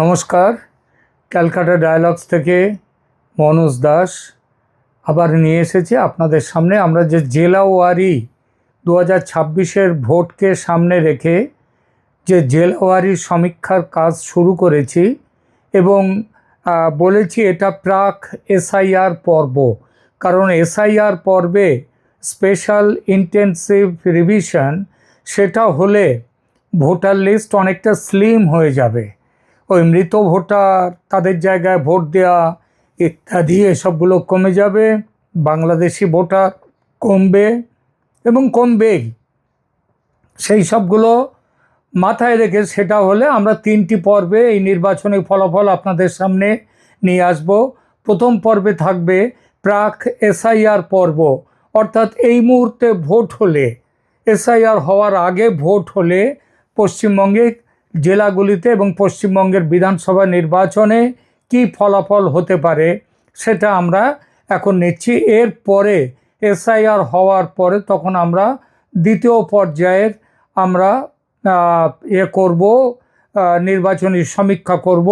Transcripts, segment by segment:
নমস্কার। ক্যালকাটা ডায়ালগস থেকে মনোজ দাস আবার নিয়ে এসেছি আপনাদের সামনে। আমরা যে জেলা ওয়ারি দু হাজার ছাব্বিশের ভোটকে সামনে রেখে যে জেলা ওয়ারি সমীক্ষার কাজ শুরু করেছি এবং বলেছি এটা প্রাক এসআইআর পর্ব। কারণ এসআইআর পর্বে স্পেশাল ইন্টেন্সিভ রিভিশন, সেটা হলে ভোটার লিস্ট অনেকটা স্লিম হয়ে যাবে। ওই মৃত ভোটার, তাদের জায়গায় ভোট দেওয়া ইত্যাদি, এসবগুলো কমে যাবে, বাংলাদেশি ভোটার কমবে এবং কমবেই। সেই সবগুলো মাথায় রেখে সেটা হলে আমরা তিনটি পর্বে এই নির্বাচনী ফলাফল আপনাদের সামনে নিয়ে আসব। প্রথম পর্বে থাকবে প্রাক এসআইআর পর্ব, অর্থাৎ এই মুহূর্তে ভোট হলে, এসআইআর হওয়ার আগে ভোট হলে পশ্চিমবঙ্গে জেলাগুলিতে এবং পশ্চিমবঙ্গের বিধানসভা নির্বাচনে কি ফলাফল হতে পারে সেটা আমরা এখন নিচ্ছি। এর পরে এসআইআর হওয়ার পরে তখন আমরা দ্বিতীয় পর্যায়ের আমরা ইয়ে করব নির্বাচনী সমীক্ষা করব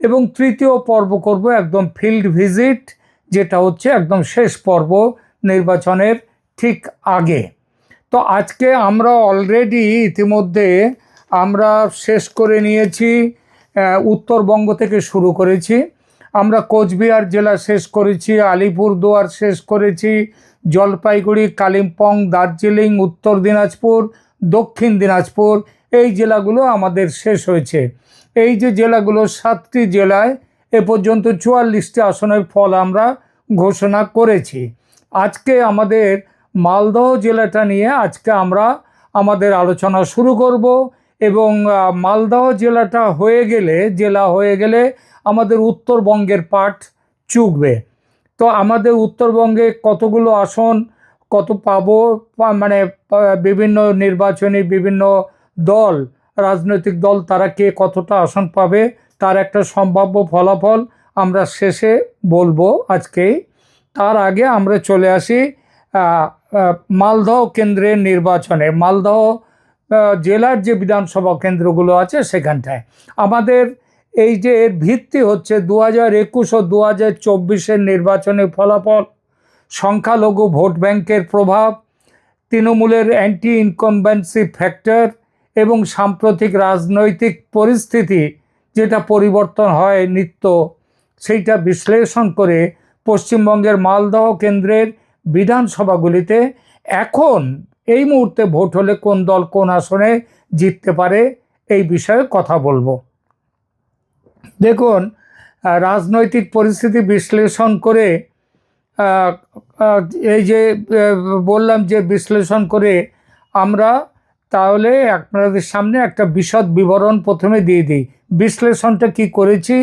এবং তৃতীয় পর্ব করব, একদম ফিল্ড ভিজিট যেটা হচ্ছে একদম শেষ পর্ব নির্বাচনের ঠিক আগে। তো আজকে আমরা অলরেডি ইতিমধ্যে আমরা শেষ করে নিয়েছি উত্তরবঙ্গ থেকে শুরু করেছি। আমরা কোচবিহার জেলা শেষ করেছি, আলিপুরদুয়ার শেষ করেছি, জলপাইগুড়ি, কালিম্পং, দার্জিলিং, উত্তর দিনাজপুর, দক্ষিণ দিনাজপুর, এই জেলাগুলো আমাদের শেষ হয়েছে। এই যে জেলাগুলো, সাতটি জেলায় এ পর্যন্ত চুয়াল্লিশটি আসনের ফল আমরা ঘোষণা করেছি। আজকে আমাদের মালদহ জেলাটা নিয়ে আজকে আমরা আমাদের আলোচনা শুরু করব। এবং মালদহ জেলাটা হয়ে গেলে, জেলা হয়ে গেলে আমাদের উত্তরবঙ্গের পাঠ চুকবে। তো আমাদের উত্তরবঙ্গে কতগুলো আসন, কত পাবো মানে বিভিন্ন নির্বাচনী বিভিন্ন দল, রাজনৈতিক দল, তারা কে কতটা আসন পাবে, তার একটা সম্ভাব্য ফলাফল আমরা শেষে বলব আজকেই তার আগে আমরা চলে আসি মালদহ কেন্দ্রের নির্বাচনে। মালদহ জেলার যে বিধানসভা কেন্দ্রগুলো আছে সেখানটায়। আমাদের এই যে এর ভিত্তি হচ্ছে দু হাজার একুশ ও দু হাজার চব্বিশের নির্বাচনের ফলাফল, সংখ্যালঘু ভোট ব্যাংকের প্রভাব, তৃণমূলের অ্যান্টি ইনকমবেন্সি ফ্যাক্টর এবং সাম্প্রতিক রাজনৈতিক পরিস্থিতি, যেটা পরিবর্তন হয় নিত্য, সেইটা বিশ্লেষণ করে পশ্চিমবঙ্গের মালদহ কেন্দ্রের বিধানসভাগুলিতে এখন এই মুহূর্তে ভোট হলে কোন দল কোন আসনে জিততে পারে এই বিষয়ে কথা বলব। দেখুন রাজনৈতিক পরিস্থিতি বিশ্লেষণ করে এই যে বললাম যে বিশ্লেষণ করে আমরা তাহলে আপনাদের সামনে একটা বিশদ বিবরণ প্রথমে দিয়ে দিই। বিশ্লেষণটা কি করেছি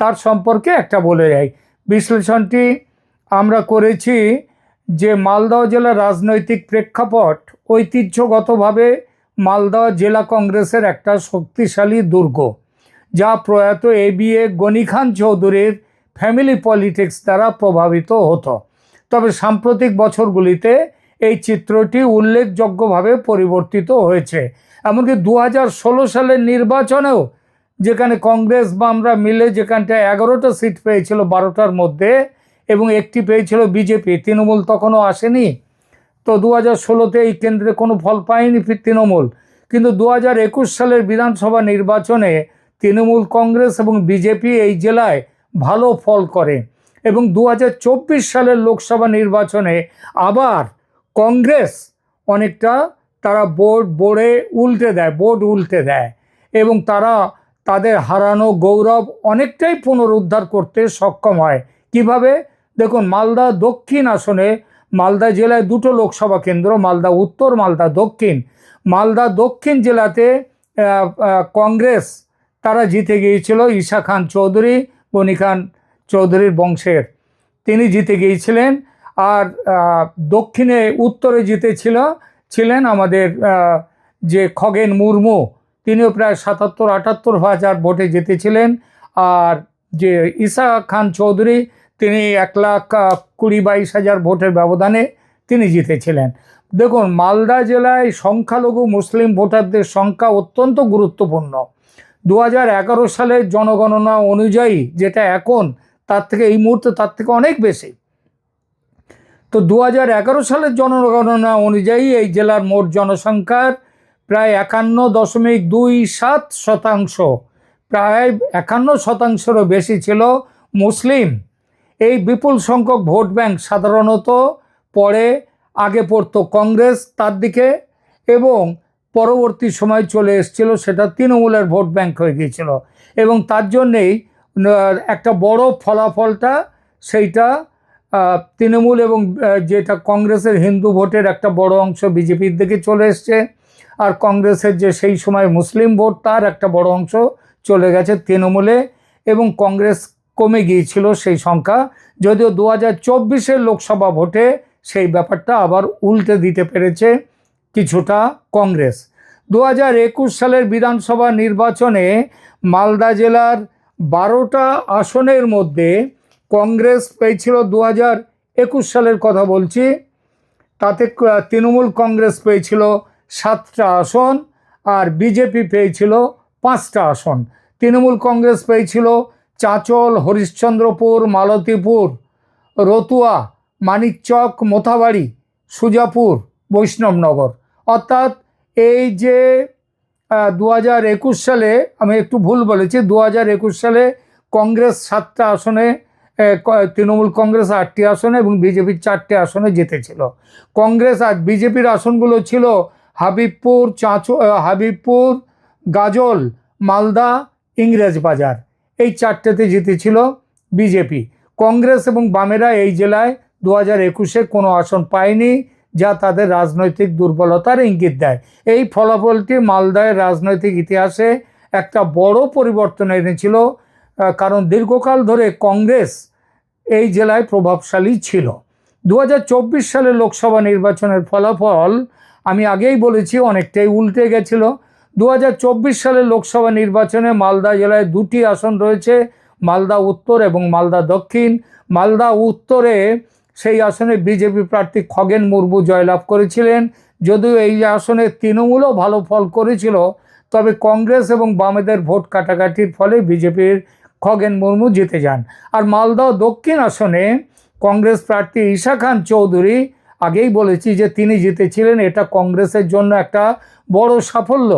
তার সম্পর্কে একটা বলে যাই বিশ্লেষণটি আমরা করেছি যে মালদহ জেলার রাজনৈতিক প্রেক্ষাপট ঐতিহ্যগতভাবে মালদহ জেলা কংগ্রেসের একটা শক্তিশালী দুর্গ, যা প্রয়াত এ বি এ গনি খান চৌধুরীর ফ্যামিলি পলিটিক্স দ্বারা প্রভাবিত হতো। তবে সাম্প্রতিক বছরগুলিতে এই চিত্রটি উল্লেখযোগ্যভাবে পরিবর্তিত হয়েছে। এমনকি দু হাজার ষোলো সালের নির্বাচনেও যেখানে কংগ্রেস বা আমরা মিলে যেখানটায় এগারোটা সিট পেয়েছিল, বারোটার মধ্যে এবং একটি পেয়েছিল বিজেপি, তৃণমূল তখনও আসেনি। তো দু হাজার ষোলোতে এই কেন্দ্রে কোনো ফল পায়নি তৃণমূল। কিন্তু দু হাজার একুশ সালের বিধানসভা নির্বাচনে তৃণমূল কংগ্রেস এবং বিজেপি এই জেলায় ভালো ফল করে এবং দু হাজার চব্বিশ সালের লোকসভা নির্বাচনে আবার কংগ্রেস অনেকটা তারা বোর্ড, বোর্ডে উল্টে দেয়, বোর্ড উল্টে দেয় এবং তারা তাদের হারানো গৌরব অনেকটাই পুনরুদ্ধার করতে সক্ষম হয়। কীভাবে? দেখুন, মালদা দক্ষিণ আসনে মালদা জেলায় দুটো লোকসভা কেন্দ্র, মালদা উত্তর, মালদা দক্ষিণ। মালদা দক্ষিণ জেলাতে কংগ্রেস তারা জিতে গিয়েছিল, ঈশা খান চৌধুরী গনি খান চৌধুরীর বংশের তিনি জিতে গিয়েছিলেন। আর দক্ষিণে, উত্তরে জিতেছিল, ছিলেন আমাদের যে খগেন মুর্মু, তিনিও প্রায় সাতাত্তর আটাত্তর হাজার ভোটে জিতেছিলেন। আর যে ঈশা খান চৌধুরী তিনি এক লাখ কুড়ি বাইশ হাজার ভোটের ব্যবধানে তিনি জিতেছিলেন। দেখুন, মালদা জেলায় সংখ্যালঘু মুসলিম ভোটারদের সংখ্যা অত্যন্ত গুরুত্বপূর্ণ। দু হাজার এগারো সালের জনগণনা অনুযায়ী যেটা এখন, তার থেকে এই মুহূর্তে তার থেকে অনেক বেশি। তো দু হাজার এগারো সালের জনগণনা অনুযায়ী এই জেলার মোট জনসংখ্যার প্রায় একান্ন দশমিক দুই সাত শতাংশ। প্রায় একান্ন শতাংশেরও বেশি ছিল মুসলিম। এই বিপুল সংখ্যক ভোট ব্যাংক সাধারণত পরে আগে পড়তো কংগ্রেস তার দিকে এবং পরবর্তী সময় চলে এসেছিল সেটা তৃণমূলের ভোট ব্যাংক হয়ে গিয়েছিল। এবং তার জন্যেই একটা বড় ফলাফলটা সেইটা তৃণমূল এবং যেটা কংগ্রেসের হিন্দু ভোটের একটা বড় অংশ বিজেপির দিকে চলে এসছে। আর কংগ্রেসের যে সেই সময় মুসলিম ভোট তার একটা বড় অংশ চলে গেছে তৃণমূলে এবং কংগ্রেস কমে গিয়েছিল সেই সংখ্যা। যদিও দু হাজার চব্বিশের লোকসভা ভোটে সেই ব্যাপারটা আবার উল্টে দিতে পেরেছে কিছুটা কংগ্রেস। দু হাজার একুশ সালের বিধানসভা নির্বাচনে মালদা জেলার বারোটা আসনের মধ্যে কংগ্রেস পেয়েছিল দু হাজার একুশ সালের কথা বলছি। তাতে তৃণমূল কংগ্রেস পেয়েছিল সাতটা আসন আর বিজেপি পেয়েছিল পাঁচটা আসন। তৃণমূল কংগ্রেস পেয়েছিল চাঁচল, হরিশ্চন্দ্রপুর, মালতীপুর, রতুয়া, মানিকচক, মোথাবাড়ি, সুজাপুর, বৈষ্ণবনগর। অর্থাৎ এই যে দু হাজার একুশ সালে, আমি একটু ভুল বলেছি দু হাজার একুশ সালে কংগ্রেস সাতটা আসনে তৃণমূল কংগ্রেস আটটি আসনে এবং বিজেপির চারটে আসনে জিতেছিল। কংগ্রেস আর বিজেপির আসনগুলো ছিল হাবিবপুর, চাঁচো হাবিবপুর, গাজল, মালদা, ইংরেজ বাজার। এই চারটেতে জিতেছিল বিজেপি। কংগ্রেস এবং বামেরা এই জেলায় দু হাজার একুশে কোনো আসন পায়নি, যা তাদের রাজনৈতিক দুর্বলতার ইঙ্গিত দেয়। এই ফলাফলটি মালদায় রাজনৈতিক ইতিহাসে একটা বড় পরিবর্তন এনেছিল কারণ দীর্ঘকাল ধরে কংগ্রেস এই জেলায় প্রভাবশালী ছিল। দু হাজার চব্বিশ সালের লোকসভা নির্বাচনের ফলাফল আমি আগেই বলেছি, অনেকটাই উল্টে গেছিল। দু হাজার চব্বিশ সালের লোকসভা নির্বাচনে মালদা জেলায় দুটি আসন রয়েছে, মালদা উত্তর এবং মালদা দক্ষিণ। মালদা উত্তরে সেই আসনে বিজেপি প্রার্থী খগেন মুর্মু জয়লাভ করেছিলেন। যদিও এই আসনে তৃণমূলও ভালো ফল করেছিল, তবে কংগ্রেস এবং বামেদের ভোট কাটাকাটির ফলে বিজেপির খগেন মুর্মু জিতে যান। আর মালদহ দক্ষিণ আসনে কংগ্রেস প্রার্থী ঈশা খান চৌধুরী, আগেই বলেছি যে তিনি জিতেছিলেন, এটা কংগ্রেসের জন্য একটা বড় সাফল্য।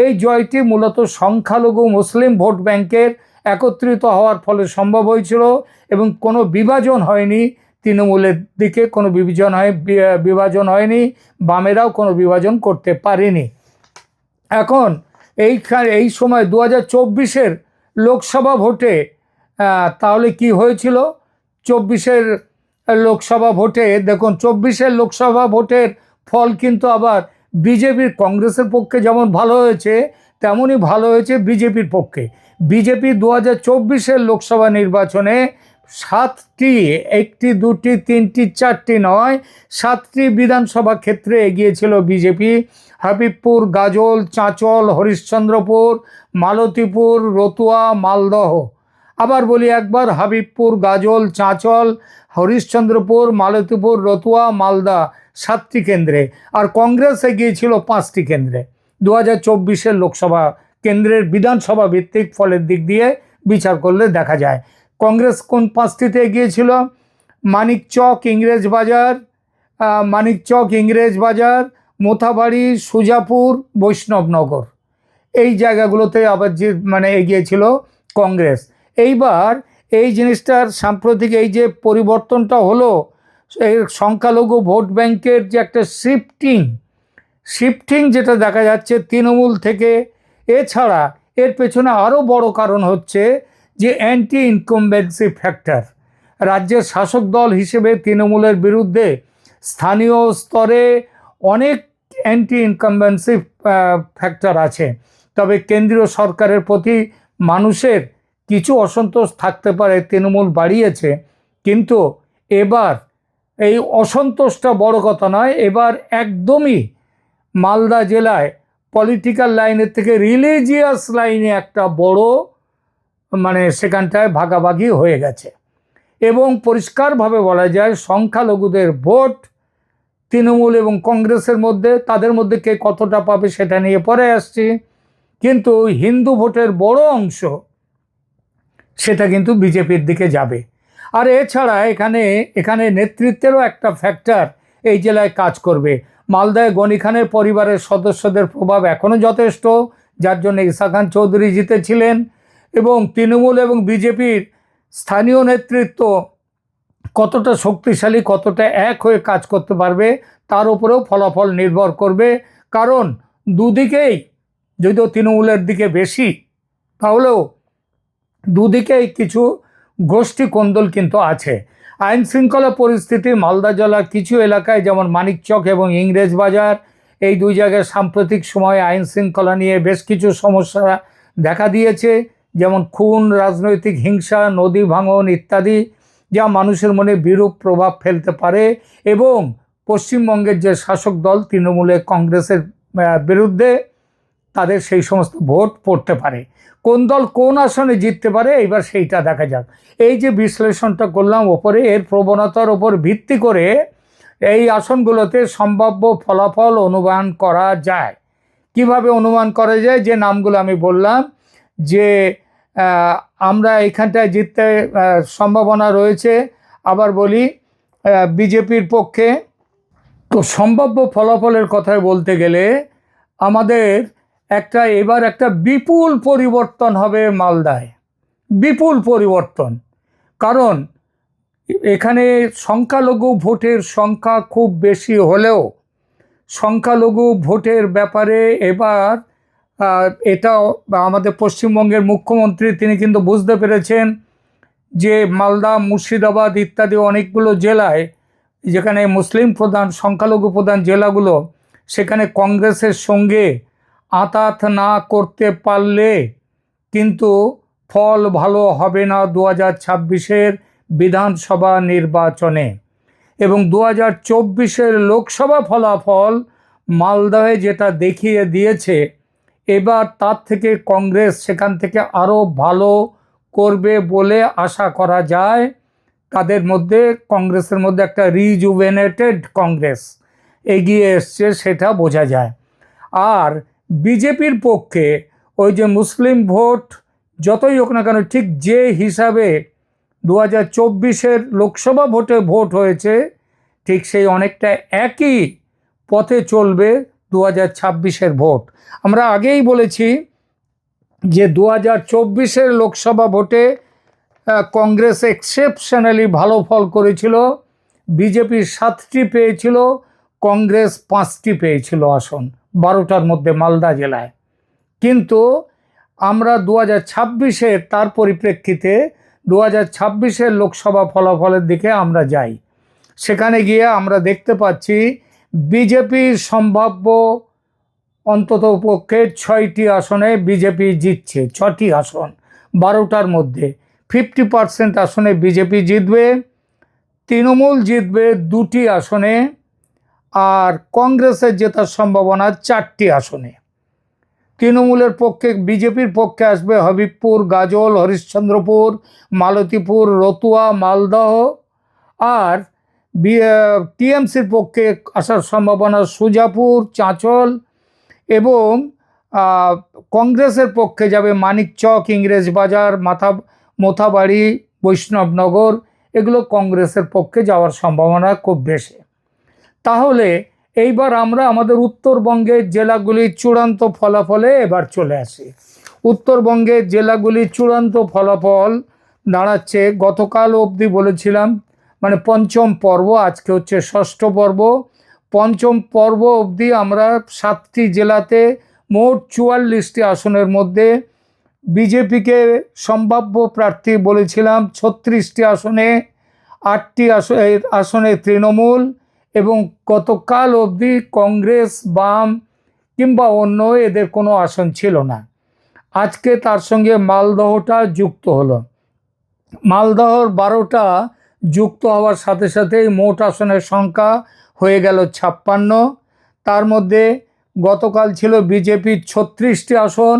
এই জয়টি মূলত সংখ্যালঘু মুসলিম ভোট ব্যাংকের একত্রিত হওয়ার ফলে সম্ভব হয়েছিল এবং কোনো বিভাজন হয়নি। তৃণমূলের দিকে কোনো বিভাজন হয় বিভাজন হয়নি, বামেরাও কোনো বিভাজন করতে পারেনি। এখন এইখান এই সময় দু হাজার চব্বিশের লোকসভা ভোটে তাহলে কি হয়েছিল? চব্বিশের লোকসভা ভোটে, দেখুন, চব্বিশের লোকসভা ভোটের ফল কিন্তু আবার বিজেপির কংগ্রেসের পক্ষে যেমন ভালো হয়েছে, তেমনই ভালো হয়েছে বিজেপির পক্ষে। বিজেপি দু হাজার লোকসভা নির্বাচনে সাতটি, একটি, দুটি, তিনটি, চারটি নয়, সাতটি বিধানসভা ক্ষেত্রে এগিয়েছিল বিজেপি। হাবিবপুর, গাজল, চাঁচল, হরিশ্চন্দ্রপুর, মালতীপুর, রতুয়া, মালদহ। আবার বলি একবার, হাবিবপুর, গাজল, চাঁচল, হরিশ্চন্দ্রপুর, মালতীপুর, রতুয়া, মালদা সাতটি কেন্দ্রে। আর কংগ্রেস এগিয়েছিল পাঁচটি কেন্দ্রে। দু হাজার চব্বিশের লোকসভা কেন্দ্রের বিধানসভা ভিত্তিক ফলের দিক দিয়ে বিচার করলে দেখা যায়। কংগ্রেস কোন পাঁচটিতে এগিয়েছিল মানিকচক ইংরেজ বাজার মানিকচক ইংরেজ বাজার, মোথাবাড়ি, সুজাপুর, বৈষ্ণবনগর। এই জায়গাগুলোতে আবার যে মানে এগিয়েছিল কংগ্রেস। এইবার এই জিনিসটার সাম্প্রতিক এই যে পরিবর্তনটা হলো এই সংখ্যালঘু ভোট ব্যাংকের যে একটা শিফটিং শিফটিং যেটা দেখা যাচ্ছে তৃণমূল থেকে, এছাড়া এর পেছনে আরও বড় কারণ হচ্ছে যে অ্যান্টি ইনকমবেন্সি ফ্যাক্টর রাজ্যের শাসক দল হিসেবে তৃণমূলের বিরুদ্ধে স্থানীয় স্তরে অনেক অ্যান্টি ইনকামবেন্সি ফ্যাক্টর আছে। তবে কেন্দ্রীয় সরকারের প্রতি মানুষের কিছু অসন্তোষ থাকতে পারে, তৃণমূল বাড়িয়েছে, কিন্তু এবার এই অসন্তোষটা বড় কথা নয়, এবার একদমই মালদা জেলায় পলিটিক্যাল লাইনের থেকে রিলিজিয়াস লাইনে একটা বড় মানে সেখানটায় ভাগাভাগি হয়ে গেছে। এবং পরিষ্কারভাবে বলা যায়, সংখ্যালঘুদের ভোট তৃণমূল এবং কংগ্রেসের মধ্যে, তাদের মধ্যে কে কতটা পাবে সেটা নিয়ে পরে আসছি। কিন্তু হিন্দু ভোটের বড় অংশ সেটা কিন্তু বিজেপির দিকে যাবে। আর এছাড়া এখানে এখানে নেতৃত্বেরও একটা ফ্যাক্টর এই জেলায় কাজ করবে। মালদায় গনি খানের পরিবারের সদস্যদের প্রভাব এখনও যথেষ্ট, যার জন্য ইসা খান চৌধুরী জিতেছিলেন এবং তৃণমূল এবং বিজেপির স্থানীয় নেতৃত্ব কতটা শক্তিশালী, কতটা এক হয়ে কাজ করতে পারবে, তার উপরেও ফলাফল নির্ভর করবে। কারণ দুদিকেই, যদিও তৃণমূলের দিকে বেশি, তাহলেও দুদিকেই কিছু গোষ্ঠী কোন্দল কিন্তু আছে। আইন শৃঙ্খলা পরিস্থিতি, মালদা জেলার কিছু এলাকায় যেমন মানিকচক এবং ইংরেজ বাজার, এই দুই জায়গায় সাম্প্রতিক সময়ে আইন শৃঙ্খলা নিয়ে বেশ কিছু সমস্যা দেখা দিয়েছে। যেমন খুন, রাজনৈতিক হিংসা, নদী ভাঙন ইত্যাদি, যা মানুষের মনে বিরূপ প্রভাব ফেলতে পারে এবং পশ্চিমবঙ্গের যে শাসক দল তৃণমূলের কংগ্রেসের বিরুদ্ধে তাদের সেই সমস্ত ভোট পড়তে পারে। কোন দল কোন আসনে জিততে পারে এবার সেইটা দেখা যাক। এই যে বিশ্লেষণটা করলাম, ওপরে এর প্রবণতার ওপর ভিত্তি করে এই আসনগুলোতে সম্ভাব্য ফলাফল অনুমান করা যায়। কীভাবে অনুমান করা যায়? যে নামগুলো আমি বললাম, যে আমরা এখানটায় জিততে সম্ভাবনা রয়েছে। আবার বলি বিজেপির পক্ষে তো সম্ভাব্য ফলাফলের কথায় বলতে গেলে আমাদের একটা, এবার একটা বিপুল পরিবর্তন হবে মালদায়। বিপুল পরিবর্তন। কারণ, এখানে সংখ্যালঘু ভোটের সংখ্যা খুব বেশি হলেও, সংখ্যালঘু ভোটের ব্যাপারে এবার এটা আমাদের পশ্চিমবঙ্গের মুখ্যমন্ত্রী, তিনি কিন্তু বুঝতে পেরেছেন যে মালদা, মুর্শিদাবাদ ইত্যাদি অনেকগুলো জেলায়, যেখানে মুসলিম প্রধান, সংখ্যালঘু প্রধান জেলাগুলো, সেখানে কংগ্রেসের সঙ্গে আতাত না করতে পারলে কিন্তু ফল ভালো হবে না দু হাজার ছাব্বিশের বিধানসভা নির্বাচনে। এবং দু হাজার চব্বিশের লোকসভা ফলাফল মালদহে যেটা দেখিয়ে দিয়েছে, এবার তার থেকে কংগ্রেস সেখান থেকে আরও ভালো করবে বলে আশা করা যায়। তাদের মধ্যে, কংগ্রেসের মধ্যে একটা রিজুভেনেটেড কংগ্রেস এগিয়ে এসছে, সেটা বোঝা যায়। আর বিজেপির পক্ষে ওই যে মুসলিম ভোট যতই হোক না কেন, ঠিক যে হিসাবে দু হাজার চব্বিশের লোকসভা ভোটে ভোট হয়েছে, ঠিক সেই অনেকটা একই পথে চলবে দু হাজার ছাব্বিশের ভোট। আমরা আগেই বলেছি যে দু হাজার চব্বিশের লোকসভা ভোটে কংগ্রেস এক্সেপশনালি ভালো ফল করেছিল বিজেপি সাতটি পেয়েছিল, কংগ্রেস পাঁচটি পেয়েছিল আসন। বারোটার মধ্যে মালদা জেলায়। কিন্তু আমরা দু হাজার ছাব্বিশের তার পরিপ্রেক্ষিতে দু হাজার ছাব্বিশের লোকসভা ফলাফলের দিকে আমরা যাই। সেখানে গিয়ে আমরা দেখতে পাচ্ছি বিজেপির সম্ভাব্য অন্তত পক্ষে ছয়টি আসনে বিজেপি জিতছে, ছটি আসন বারোটার মধ্যে। ফিফটি পার্সেন্ট আসনে বিজেপি জিতবে, তৃণমূল জিতবে দুটি আসনে আর কংগ্রেসের জেতার সম্ভাবনা চারটি আসনে। তৃণমূলের পক্ষে, বিজেপির পক্ষে আসবে হবিবপুর, গাজল, হরিশ্চন্দ্রপুর, মালতীপুর, রতুয়া, মালদহ আর টিএমসির পক্ষে আসার সম্ভাবনা সুজাপুর, চাঁচল এবং কংগ্রেসের পক্ষে যাবে মানিকচক ইংরেজ বাজার, মাথা, মোথাবাড়ি, বৈষ্ণবনগর। এগুলো কংগ্রেসের পক্ষে যাওয়ার সম্ভাবনা খুব বেশি। তাহলে এইবার আমরা আমাদের উত্তরবঙ্গের জেলাগুলির চূড়ান্ত ফলাফলে এবার চলে আসি। উত্তরবঙ্গের জেলাগুলির চূড়ান্ত ফলাফল দাঁড়াচ্ছে, গতকাল অবধি বলেছিলাম মানে পঞ্চম পর্ব, আজকে হচ্ছে ষষ্ঠ পর্ব। পঞ্চম পর্ব অবধি আমরা সাতটি জেলাতে মোট চুয়াল্লিশটি আসনের মধ্যে বিজেপিকে সম্ভাব্য প্রার্থী বলেছিলাম, ছত্রিশটি আসনে, আটটি আস- আসনে তৃণমূল এবং গতকাল অবধি কংগ্রেস, বাম কিংবা অন্য এদের কোনো আসন ছিল না। আজকে তার সঙ্গে মালদহটা যুক্ত হলো। মালদহর বারোটা যুক্ত হওয়ার সাথে সাথেই মোট আসনের সংখ্যা হয়ে গেল ছাপ্পান্ন। তার মধ্যে গতকাল ছিল বিজেপির ছত্রিশটি আসন,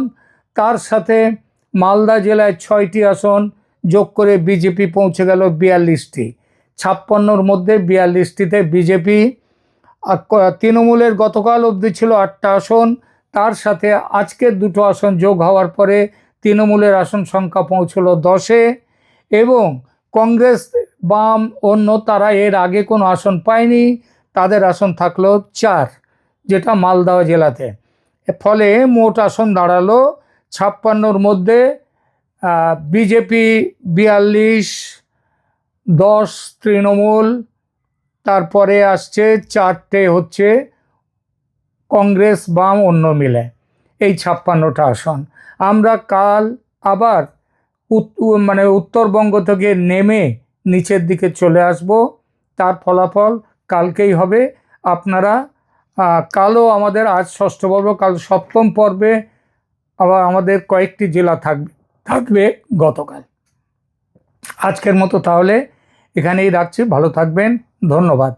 তার সাথে মালদা জেলায় ছয়টি আসন যোগ করে বিজেপি পৌঁছে গেল বিয়াল্লিশটি। ছাপ্পান্নর মধ্যে বিয়াল্লিশটিতে বিজেপি তৃণমূলের গতকাল অবধি ছিল আটটা আসন। তার সাথে আজকের দুটো আসন যোগ হওয়ার পরে তৃণমূলের আসন সংখ্যা পৌঁছলো দশে এবং কংগ্রেস বাম অন্য তারা এর আগে কোনো আসন পায়নি। তাদের আসন থাকল চার, যেটা মালদহ জেলাতে। ফলে মোট আসন দাঁড়াল ছাপ্পান্নর মধ্যে বিজেপি বিয়াল্লিশ দশ তৃণমূল, তারপরে আসছে চারটে হচ্ছে কংগ্রেস বাম অন্য মিলে, এই ছাপ্পান্নটা আসন। আমরা কাল আবার মানে উত্তরবঙ্গ থেকে নেমে নিচের দিকে চলে আসব, তার ফলাফল কালকেই হবে। আপনারা কালও আমাদের আজ ষষ্ঠ পর্ব, কাল সপ্তম পর্বে আবার আমাদের কয়েকটি জেলা থাকবে থাকবে গতকাল। আজকের মতো তাহলে এখানেই রাখছি ভালো থাকবেন ধন্যবাদ।